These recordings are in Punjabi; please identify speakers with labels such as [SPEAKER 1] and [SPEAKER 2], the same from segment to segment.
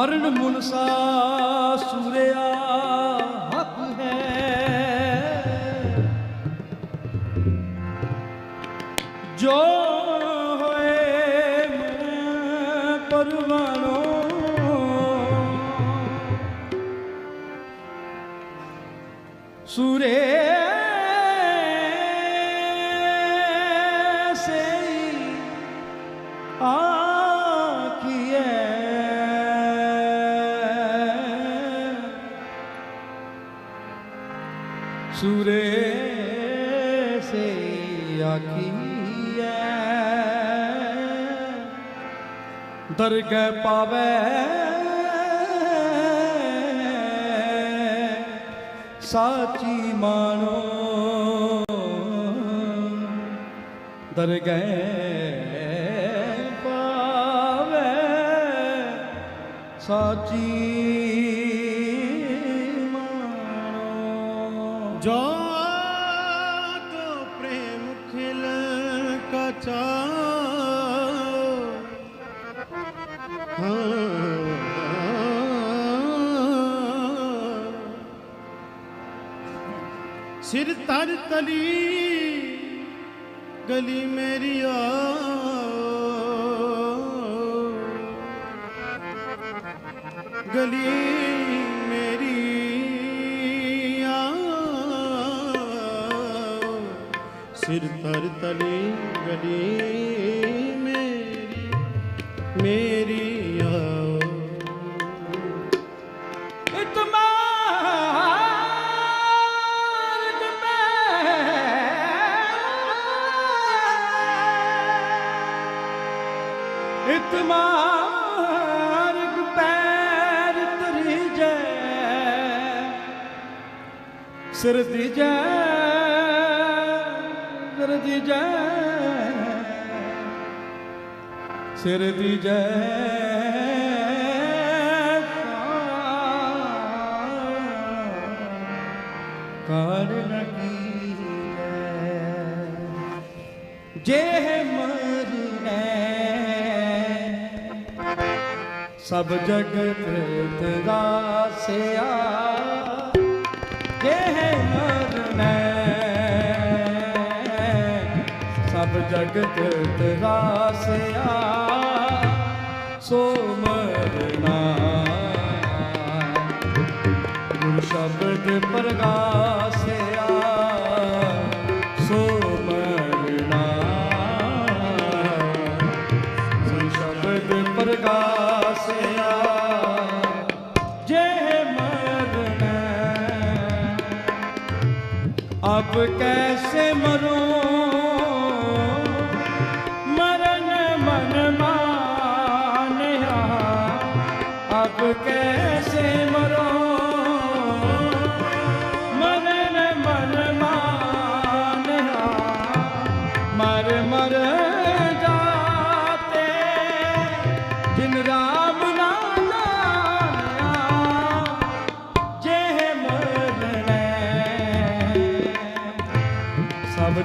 [SPEAKER 1] ਮਰਨ ਮੁਨਸਾ ਸੂਰਿਆ ਹੱਕ ਹੈ। ਜੋ ਹੋਏ ਮੈਂ ਪਰਵਾਨੋ ਦਰਗਹਿ ਪਾਵੇ। ਸਾਚੀ ਮਾਨੋ ਦਰਗਹਿ ਪਾਵੇ। ਸਾਚੀ
[SPEAKER 2] ਸਿਰ ਤਰ ਤਲੀ ਗਲੀ ਮੇਰੀ ਆ। ਗਲੀ ਮੇਰੀ ਆ। ਸਿਰ ਤਰ ਤਲੀ ਗਲੀ ਮੇਰੀ ਮੇਰੀ
[SPEAKER 1] ਸਿਰ ਦੀ ਜੈ, ਸਿਰ ਦੀ ਜੈ। ਸਿਰ ਦੀ ਜੈ, ਕਾਲ ਲਗੀ ਜੇ ਮਰਨੈ ਸਭ ਜਗਤ ਤਰਾਸਿਆ ਜੇ ਜਗਤ ਤਰਾਸਿਆ ਸੋ ਮਰਨਾ ਗੁਰ ਸ਼ਬਦ ਪ੍ਰਗਾਸਿਆ ਅਬ ਕੈਸੇ ਮਰੋ ਮਰਨ ਮਨ ਮਾਨਿਆ ਮਰ ਮਰ ਜਾਤੇ ਜਿਨ ਰਾਮ ਨਾ ਜਾਣਿਆ ਜੇ ਮਰਨੈ ਸਭ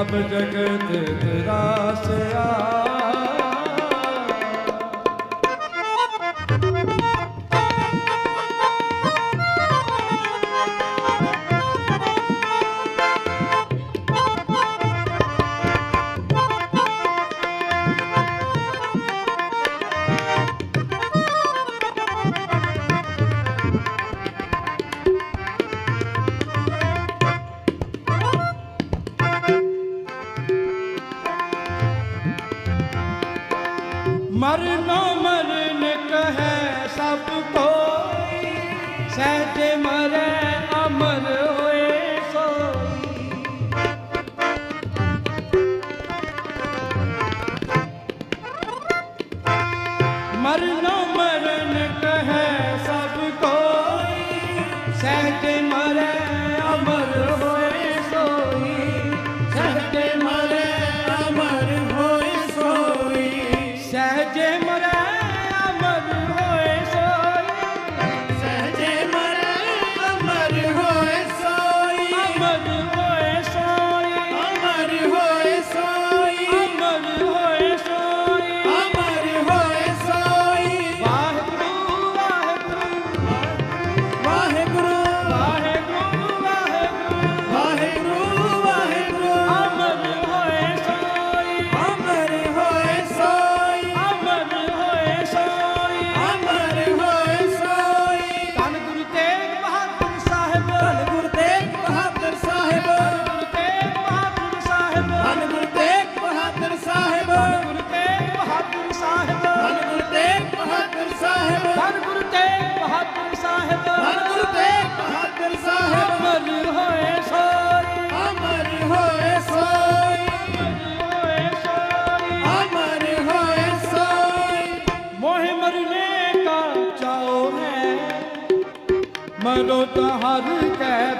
[SPEAKER 1] ਸਭ ਜਗਤ ਤਰਾਸਿਆ Marino. ਜਦੋ ਤਹਰ ਕਹਿ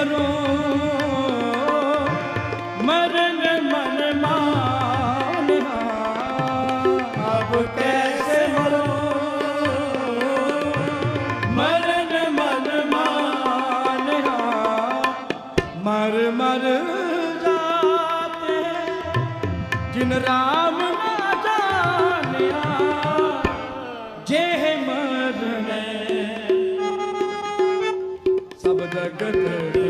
[SPEAKER 2] ਜਿਨ ਰਾਮ ਨਾ ਜਾਣਿਆ ਜੇਹ
[SPEAKER 1] ਮਰਨੇ ਸਭ ਜਗਤ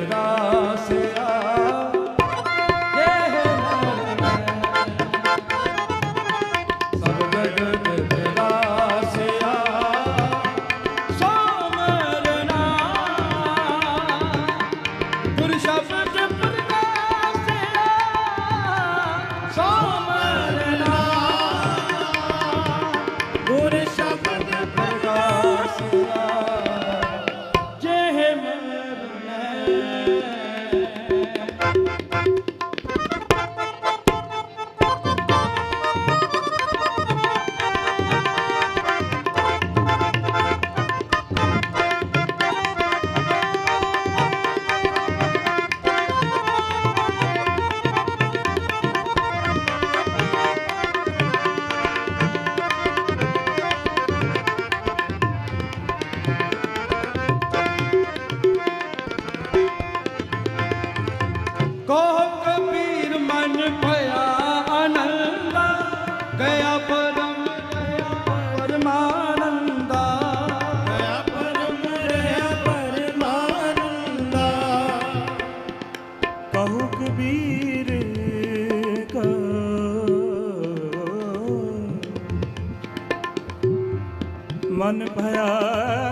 [SPEAKER 1] ਮਨ ਭਇਆ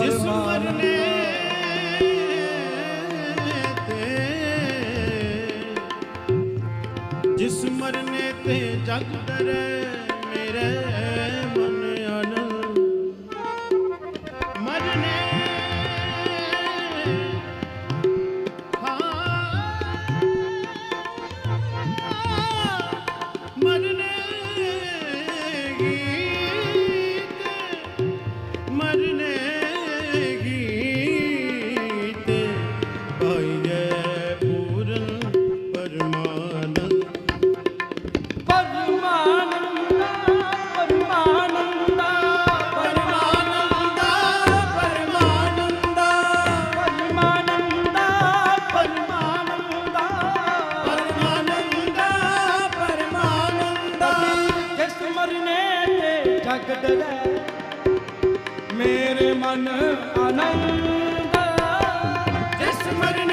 [SPEAKER 1] ਦੁਸ਼ਮਣ
[SPEAKER 2] ਨੇ ਤੇ ਜਿਸ ਮਰਨੇ ਤੇ ਜਗ ਮੇਰੇ ਮਨ ਮਰਨੇ ਮਰਨੇ ਗੀਤ ਮਰਨੇ
[SPEAKER 1] ਮੇਰੇ ਮਨ ਆਨੰਦ
[SPEAKER 2] ਜਿਸ ਮਰਨ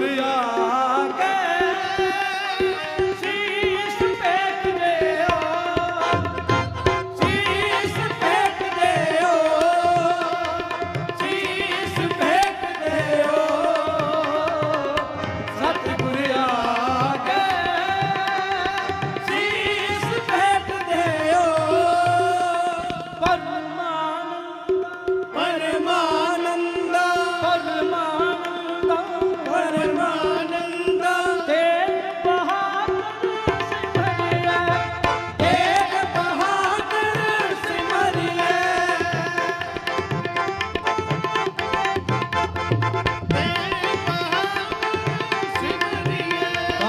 [SPEAKER 2] સુરિયા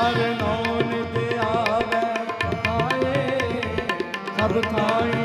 [SPEAKER 1] ਹਰ ਨੌਨ ਤੇ ਆਵੇ ਸਭ ਥਾਈ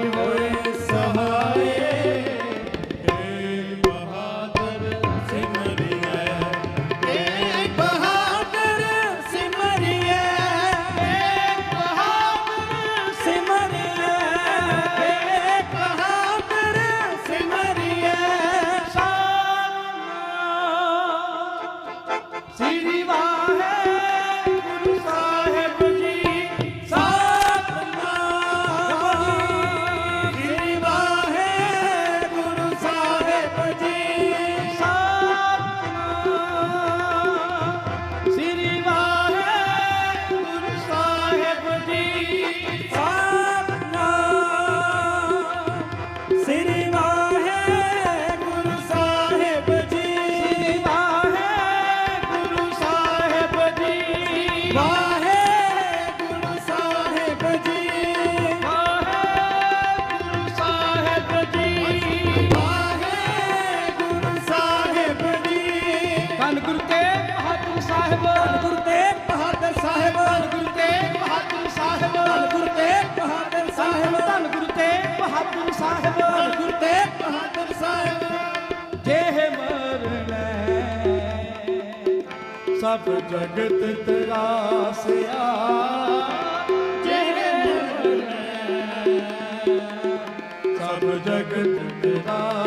[SPEAKER 1] ਸਭ ਜਗਤ ਤਰਾਸਿਆ
[SPEAKER 2] ਜਿਹੇ
[SPEAKER 1] ਸਭ ਜਗਤ ਤਰਾਸਿਆ